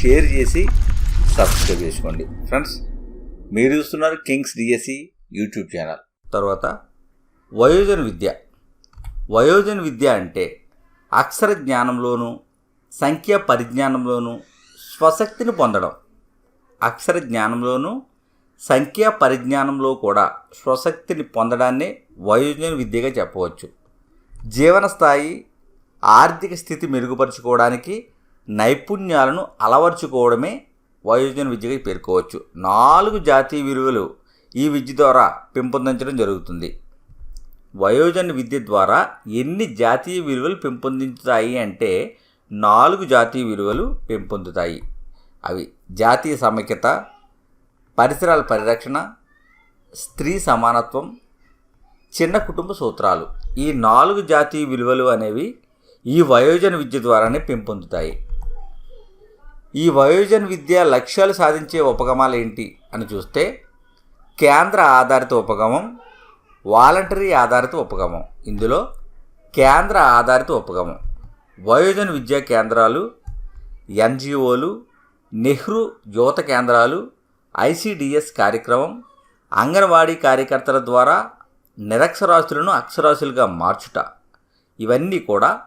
Share చేసి subscribe చేసుకోండి. Friends మీరు చూస్తున్నారు కింగ్స్ డిఎస్సి యూట్యూబ్ ఛానల్. తర్వాత వయోజన విద్య. వయోజన విద్య అంటే అక్షర జ్ఞానంలోనూ సంఖ్యా పరిజ్ఞానంలోనూ స్వశక్తిని పొందడం. అక్షర జ్ఞానంలోనూ సంఖ్యా పరిజ్ఞానంలో కూడా స్వశక్తిని పొందడాన్నే వయోజన విద్యగా చెప్పవచ్చు. జీవన స్థాయి ఆర్థిక స్థితి మెరుగుపరుచుకోవడానికి నైపుణ్యాలను అలవర్చుకోవడమే వయోజన విద్యగా పేర్కోవచ్చు. నాలుగు జాతీయ విలువలు ఈ విద్య ద్వారా పెంపొందించడం జరుగుతుంది. వయోజన విద్య ద్వారా ఎన్ని జాతీయ విలువలు పెంపొందించుతాయి అంటే నాలుగు జాతీయ విలువలు పెంపొందుతాయి. అవి జాతీయ సమైక్యత పరిసరాల పరిరక్షణ స్త్రీ సమానత్వం చిన్న కుటుంబ సూత్రాలు. ఈ నాలుగు జాతీయ విలువలు అనేవి ఈ వయోజన విద్య ద్వారానే పెంపొందుతాయి. ఈ వయోజన విద్య లక్ష్యాలు సాధించే ఉపగమాలు ఏంటి అని చూస్తే కేంద్ర ఆధారిత ఉపగమం వాలంటరీ ఆధారిత ఉపగమం. ఇందులో కేంద్ర ఆధారిత ఉపగమం. వయోజన విద్యా కేంద్రాలు ఎన్జిఓలు నెహ్రూ యువత కేంద్రాలు ఐసిడిఎస్ కార్యక్రమం అంగన్వాడీ కార్యకర్తల ద్వారా నిరక్షరాస్యులను అక్షరాస్యులుగా మార్చుట. ఇవన్నీ కూడా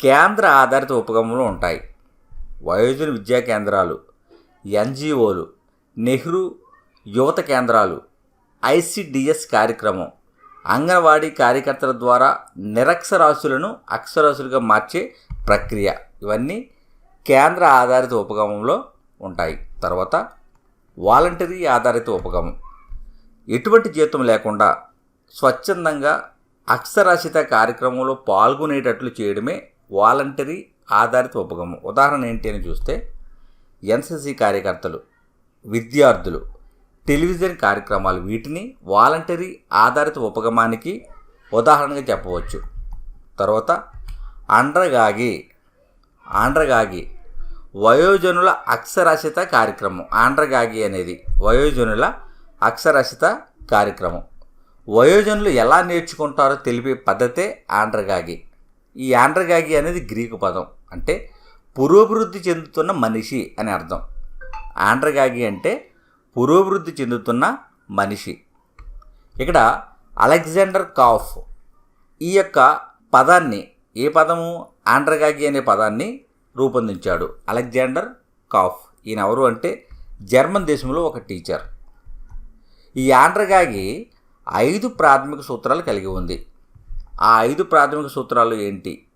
కేంద్ర ఆధారిత ఉపగమంలో ఉంటాయి. వయోజన విద్యా కేంద్రాలు ఎన్జిఓలు నెహ్రూ యువత కేంద్రాలు ఐసిడిఎస్ కార్యక్రమం అంగన్వాడీ కార్యకర్తల ద్వారా నిరక్షరాస్యులను అక్షరాశులుగా మార్చే ప్రక్రియ. ఇవన్నీ కేంద్ర ఆధారిత ఉపగమంలో ఉంటాయి. తర్వాత వాలంటరీ ఆధారిత ఉపగమం ఎటువంటి జీతం లేకుండా స్వచ్ఛందంగా అక్షరాస్యత కార్యక్రమంలో పాల్గొనేటట్లు చేయడమే వాలంటరీ ఆధారిత ఉపగమం. ఉదాహరణ ఏంటి అని చూస్తే ఎన్సీసీ కార్యకర్తలు విద్యార్థులు టెలివిజన్ కార్యక్రమాలు వీటిని వాలంటరీ ఆధారిత ఉపగమానికి ఉదాహరణగా చెప్పవచ్చు. తర్వాత అండ్రగాగి ఆండ్రగాగి వయోజనుల అక్షరాస్యత కార్యక్రమం. ఆండ్రగాగి అనేది వయోజనుల అక్షరాస్యత కార్యక్రమం. వయోజనులు ఎలా నేర్చుకుంటారో తెలిపే పద్ధతే ఆండ్రగాగి ఈ ఆండ్రగాగి అనేది గ్రీకు పదం. అంటే పురోభివృద్ధి చెందుతున్న మనిషి అని అర్థం. ఆండ్రగాగి అంటే పురోభివృద్ధి చెందుతున్న మనిషి. ఇక్కడ అలెగ్జాండర్ కాఫ్ ఈ యొక్క పదాన్ని ఏ పదము? ఆండ్రగాగి అనే పదాన్ని రూపొందించాడు. Alexander Kapp. ఈయన ఎవరు అంటే జర్మన్ దేశంలో ఒక టీచర్. ఈ ఆండ్రగాగి ఐదు ప్రాథమిక సూత్రాలు కలిగి ఉంది. ఆ ఐదు ప్రాథమిక సూత్రాలు ఏంటి?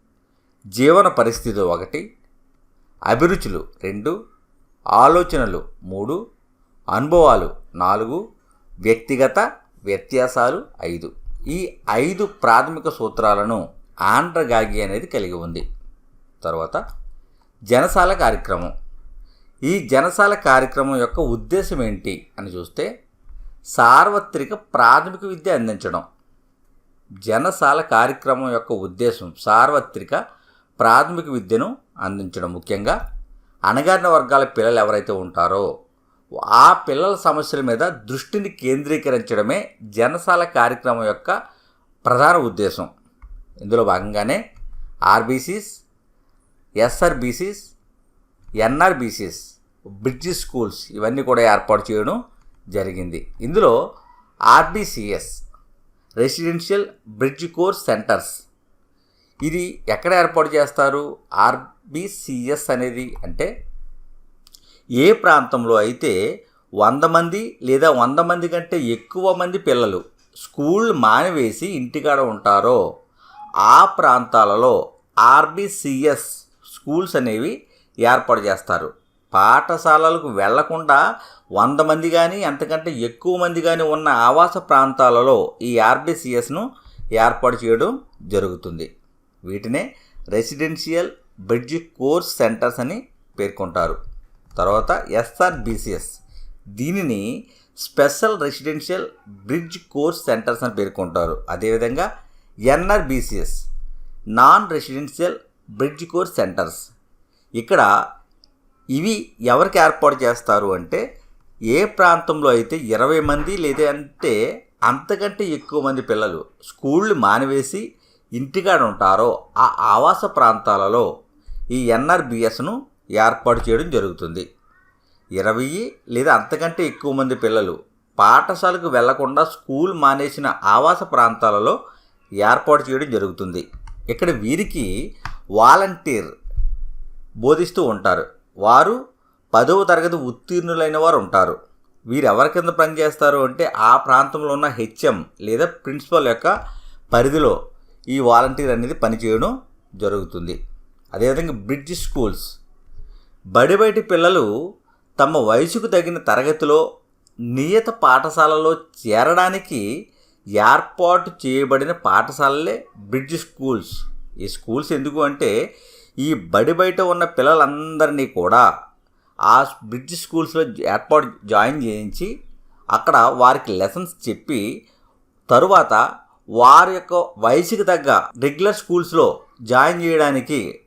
జీవన పరిస్థితి ఒకటి అభిరుచులు రెండు ఆలోచనలు మూడు అనుభవాలు నాలుగు వ్యక్తిగత వ్యత్యాసాలు ఐదు. ఈ ఐదు ప్రాథమిక సూత్రాలను ఆండ్రగాగి అనేది కలిగి ఉంది. తర్వాత జనసాల కార్యక్రమం. ఈ జనసాల కార్యక్రమం యొక్క ఉద్దేశం ఏంటి అని చూస్తే సార్వత్రిక ప్రాథమిక విద్య అందించడం. జనసాల కార్యక్రమం యొక్క ఉద్దేశం సార్వత్రిక ప్రాథమిక విద్యను అందించడం ముఖ్యంగా అణగారిన వర్గాల పిల్లలు ఎవరైతే ఉంటారో ఆ పిల్లల సమస్యల మీద దృష్టిని కేంద్రీకరించడమే జనసాల కార్యక్రమం యొక్క ప్రధాన ఉద్దేశం. ఇందులో భాగంగానే RBCs SRBCs NRBCs bridge schools ఇవన్నీ కూడా ఏర్పాటు చేయడం జరిగింది. ఇందులో RBCS residential bridge course centres ఇది ఎక్కడ ఏర్పాటు చేస్తారు? ఆర్బీసీఎస్ అనేది అంటే ఏ ప్రాంతంలో అయితే వంద మంది లేదా వంద మంది కంటే ఎక్కువ మంది పిల్లలు స్కూల్ మానివేసి ఇంటికాడ ఉంటారో ఆ ప్రాంతాలలో ఆర్బీసీఎస్ స్కూల్స్ అనేవి ఏర్పాటు చేస్తారు. పాఠశాలలకు వెళ్ళకుండా వంద మంది కానీ అంతకంటే ఎక్కువ మంది కానీ ఉన్న ఆవాస ప్రాంతాలలో ఈ ఆర్బీసీఎస్ను ఏర్పాటు చేయడం జరుగుతుంది. వీటినే రెసిడెన్షియల్ బ్రిడ్జ్ కోర్స్ సెంటర్స్ అని పేర్కొంటారు. తర్వాత ఎస్ఆర్బిసిఎస్. దీనిని special residential bridge course centres అని పేర్కొంటారు. అదేవిధంగా NRBCS non residential bridge course centres. ఇక్కడ ఇవి ఎవరికి ఏర్పాటు చేస్తారు అంటే ఏ ప్రాంతంలో అయితే ఇరవై మంది లేదంటే అంతకంటే ఎక్కువ మంది పిల్లలు స్కూళ్ళు మానివేసి ఇంటికాడ ఉంటారో ఆ ఆవాస ప్రాంతాలలో ఈ ఎన్ఆర్బిఎస్ను ఏర్పాటు చేయడం జరుగుతుంది. ఇరవై లేదా అంతకంటే ఎక్కువ మంది పిల్లలు పాఠశాలకు వెళ్ళకుండా స్కూల్ మానేసిన ఆవాస ప్రాంతాలలో ఏర్పాటు చేయడం జరుగుతుంది. ఇక్కడ వీరికి వాలంటీర్ బోధిస్తూ ఉంటారు. వారు పదవ తరగతి ఉత్తీర్ణులైన వారు ఉంటారు. వీరు ఎవరి కింద పనిచేస్తారు అంటే ఆ ప్రాంతంలో ఉన్న హెచ్ఎం లేదా ప్రిన్సిపల్ యొక్క పరిధిలో ఈ వాలంటీర్ అనేది పనిచేయడం జరుగుతుంది. అదేవిధంగా బ్రిడ్జ్ స్కూల్స్. బడి బయటి పిల్లలు తమ వయసుకు తగిన తరగతిలో నియత పాఠశాలలో చేరడానికి ఏర్పాటు చేయబడిన పాఠశాలలే బ్రిడ్జ్ స్కూల్స్. ఈ స్కూల్స్ ఎందుకు అంటే ఈ బడి బయట ఉన్న పిల్లలందరినీ కూడా ఆ బ్రిడ్జ్ స్కూల్స్లో ఏర్పాటు జాయిన్ చేయించి అక్కడ వారికి లెసన్స్ చెప్పి తరువాత వారి యొక్క వయసుకి తగ్గ రెగ్యులర్ స్కూల్స్లో జాయిన్ చేయడానికి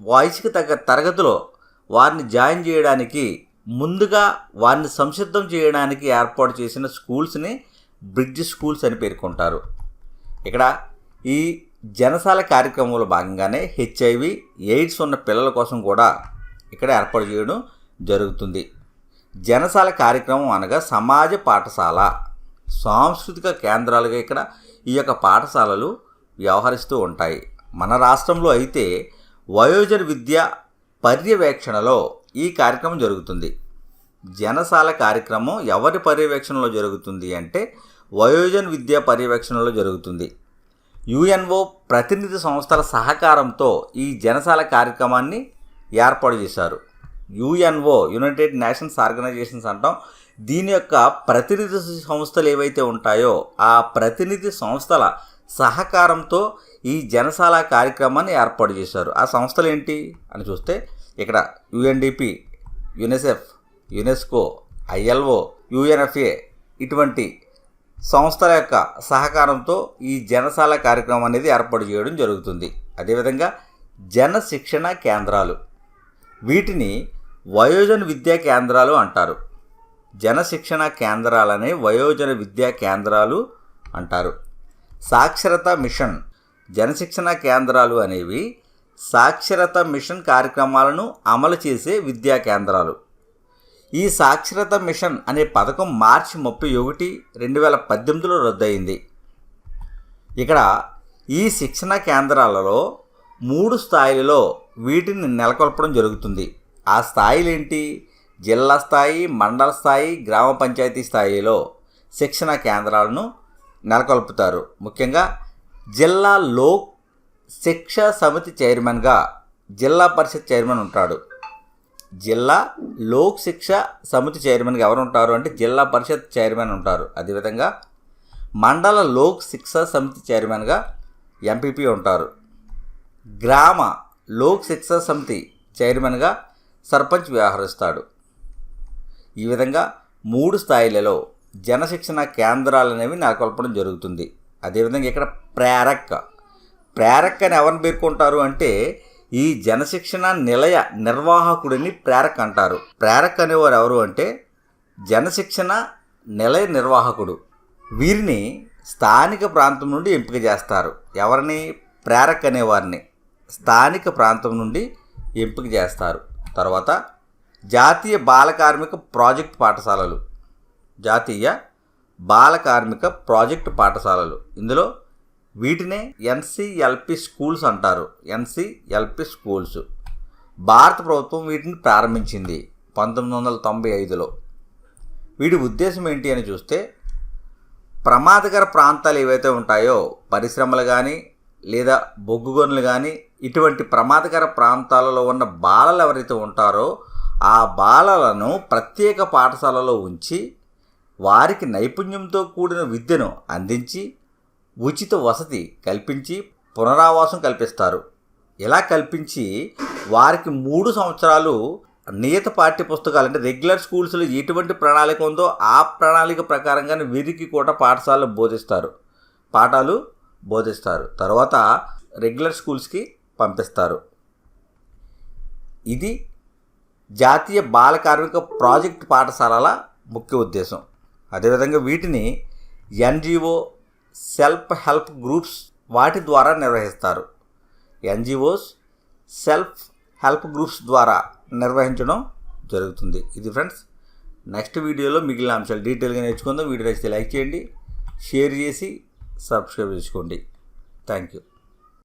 వయసుకి తగ్గ తరగతిలో వారిని జాయిన్ చేయడానికి ముందుగా వారిని సంసిద్ధం చేయడానికి ఏర్పాటు చేసిన స్కూల్స్ని బ్రిడ్జ్ స్కూల్స్ అని పేర్కొంటారు. ఇక్కడ ఈ జనసాల కార్యక్రమంలో భాగంగానే హెచ్ఐవి ఎయిడ్స్ ఉన్న పిల్లల కోసం కూడా ఇక్కడ ఏర్పాటు చేయడం జరుగుతుంది. జనసాల కార్యక్రమం అనగా సమాజ పాఠశాల. సాంస్కృతిక కేంద్రాలుగా ఇక్కడ ఈ యొక్క పాఠశాలలు వ్యవహరిస్తూ ఉంటాయి. మన రాష్ట్రంలో అయితే వయోజన విద్య పర్యవేక్షణలో ఈ కార్యక్రమం జరుగుతుంది. జనసాల కార్యక్రమం ఎవరి పర్యవేక్షణలో జరుగుతుంది అంటే వయోజన విద్య పర్యవేక్షణలో జరుగుతుంది. యుఎన్ఓ ప్రతినిధి సంస్థల సహకారంతో ఈ జనసాల కార్యక్రమాన్ని ఏర్పాటు చేశారు. యుఎన్ఓ యునైటెడ్ నేషన్స్ ఆర్గనైజేషన్స్ అంటాం. దీని యొక్క ప్రతినిధి సంస్థలు ఏవైతే ఉంటాయో ఆ ప్రతినిధి సంస్థల సహకారంతో ఈ జనసాల కార్యక్రమాన్ని ఏర్పాటు చేశారు. ఆ సంస్థలు ఏంటి అని చూస్తే ఇక్కడ UNDP UNICEF UNESCO ILO UNFA ఇటువంటి సంస్థల యొక్క సహకారంతో ఈ జనసాల కార్యక్రమం అనేది ఏర్పాటు చేయడం జరుగుతుంది. అదేవిధంగా జన శిక్షణ కేంద్రాలు. వీటిని వయోజన విద్యా కేంద్రాలు అంటారు. జన శిక్షణ కేంద్రాలనే వయోజన విద్యా కేంద్రాలు అంటారు. సాక్షరత మిషన్ జనశిక్షణ కేంద్రాలు అనేవి సాక్షరత మిషన్ కార్యక్రమాలను అమలు చేసే విద్యా కేంద్రాలు. ఈ సాక్షరత మిషన్ అనే పథకం మార్చి ముప్పై ఒకటి రెండు వేల పద్దెనిమిదిలో రద్దయింది. ఇక్కడ ఈ శిక్షణ కేంద్రాలలో మూడు స్థాయిలలో వీటిని నెలకొల్పడం జరుగుతుంది. ఆ స్థాయిలు ఏంటి జిల్లా స్థాయి మండల స్థాయి గ్రామ పంచాయతీ స్థాయిలో శిక్షణ కేంద్రాలను నెలకొల్పుతారు. ముఖ్యంగా జిల్లా లోక్ శిక్షా సమితి చైర్మన్గా జిల్లా పరిషత్ చైర్మన్ ఉంటాడు. జిల్లా లోక్ శిక్ష సమితి చైర్మన్గా ఎవరు ఉంటారు అంటే జిల్లా పరిషత్ చైర్మన్ ఉంటారు. అదేవిధంగా మండల లోక్ శిక్షా సమితి చైర్మన్గా ఎంపీపీ ఉంటారు. గ్రామ లోక్ శిక్షా సమితి చైర్మన్గా సర్పంచ్ వ్యవహరిస్తాడు. ఈ విధంగా మూడు స్థాయిలలో జనశిక్షణ కేంద్రాలు అనేవి నెలకొల్పడం జరుగుతుంది. అదేవిధంగా ఇక్కడ ప్రేరక్ ప్రేరక్ అని ఎవరిని పేర్కొంటారు అంటే ఈ జనశిక్షణ నిలయ నిర్వాహకుడిని ప్రేరక్ అంటారు. ప్రేరక్ అనేవారు ఎవరు అంటే జనశిక్షణ నిలయ నిర్వాహకుడు. వీరిని స్థానిక ప్రాంతం నుండి ఎంపిక చేస్తారు. ఎవరిని? ప్రేరక్ అనేవారిని. స్థానిక ప్రాంతం నుండి ఎంపిక చేస్తారు. తర్వాత జాతీయ బాల కార్మిక ప్రాజెక్ట్ పాఠశాలలు. జాతీయ బాల కార్మిక ప్రాజెక్ట్ పాఠశాలలు. ఇందులో వీటినే ఎన్సిఎల్పి స్కూల్స్ అంటారు. NCLP schools. భారత ప్రభుత్వం వీటిని ప్రారంభించింది పంతొమ్మిది వందల తొంభై ఐదులో. వీటి ఉద్దేశం ఏంటి అని చూస్తే ప్రమాదకర ప్రాంతాలు ఏవైతే ఉంటాయో పరిశ్రమలు కానీ లేదా బొగ్గు గనులు కానీ ఇటువంటి ప్రమాదకర ప్రాంతాలలో ఉన్న బాలలు ఎవరైతే ఉంటారో ఆ బాలలను ప్రత్యేక పాఠశాలలో ఉంచి వారికి నైపుణ్యంతో కూడిన విద్యను అందించి ఉచిత వసతి కల్పించి పునరావాసం కల్పిస్తారు. ఇలా కల్పించి? వారికి మూడు సంవత్సరాలు నియత పాఠ్య పుస్తకాలు అంటే రెగ్యులర్ స్కూల్స్లో ఎటువంటి ప్రణాళిక ఉందో ఆ ప్రణాళిక ప్రకారంగానే వీరికి కూడా పాఠశాలలో బోధిస్తారు. పాఠాలు బోధిస్తారు. తర్వాత రెగ్యులర్ స్కూల్స్కి పంపిస్తారు. ఇది జాతీయ బాల కార్మిక ప్రాజెక్ట్ పాఠశాలల ముఖ్య ఉద్దేశం. అదేవిధంగా వీటిని ఎన్జిఓ సెల్ఫ్ హెల్ప్ గ్రూప్స్ వాటి ద్వారా నిర్వహిస్తారు. ఎన్జిఓస్ సెల్ఫ్ హెల్ప్ గ్రూప్స్ ద్వారా నిర్వహించడం జరుగుతుంది. ఇది ఫ్రెండ్స్ నెక్స్ట్ వీడియోలో మిగిలిన అంశాలు డీటెయిల్గా నేర్చుకుందాం. వీడియో నచ్చితే లైక్ చేయండి షేర్ చేసి సబ్స్క్రైబ్ చేసుకోండి. Thank you.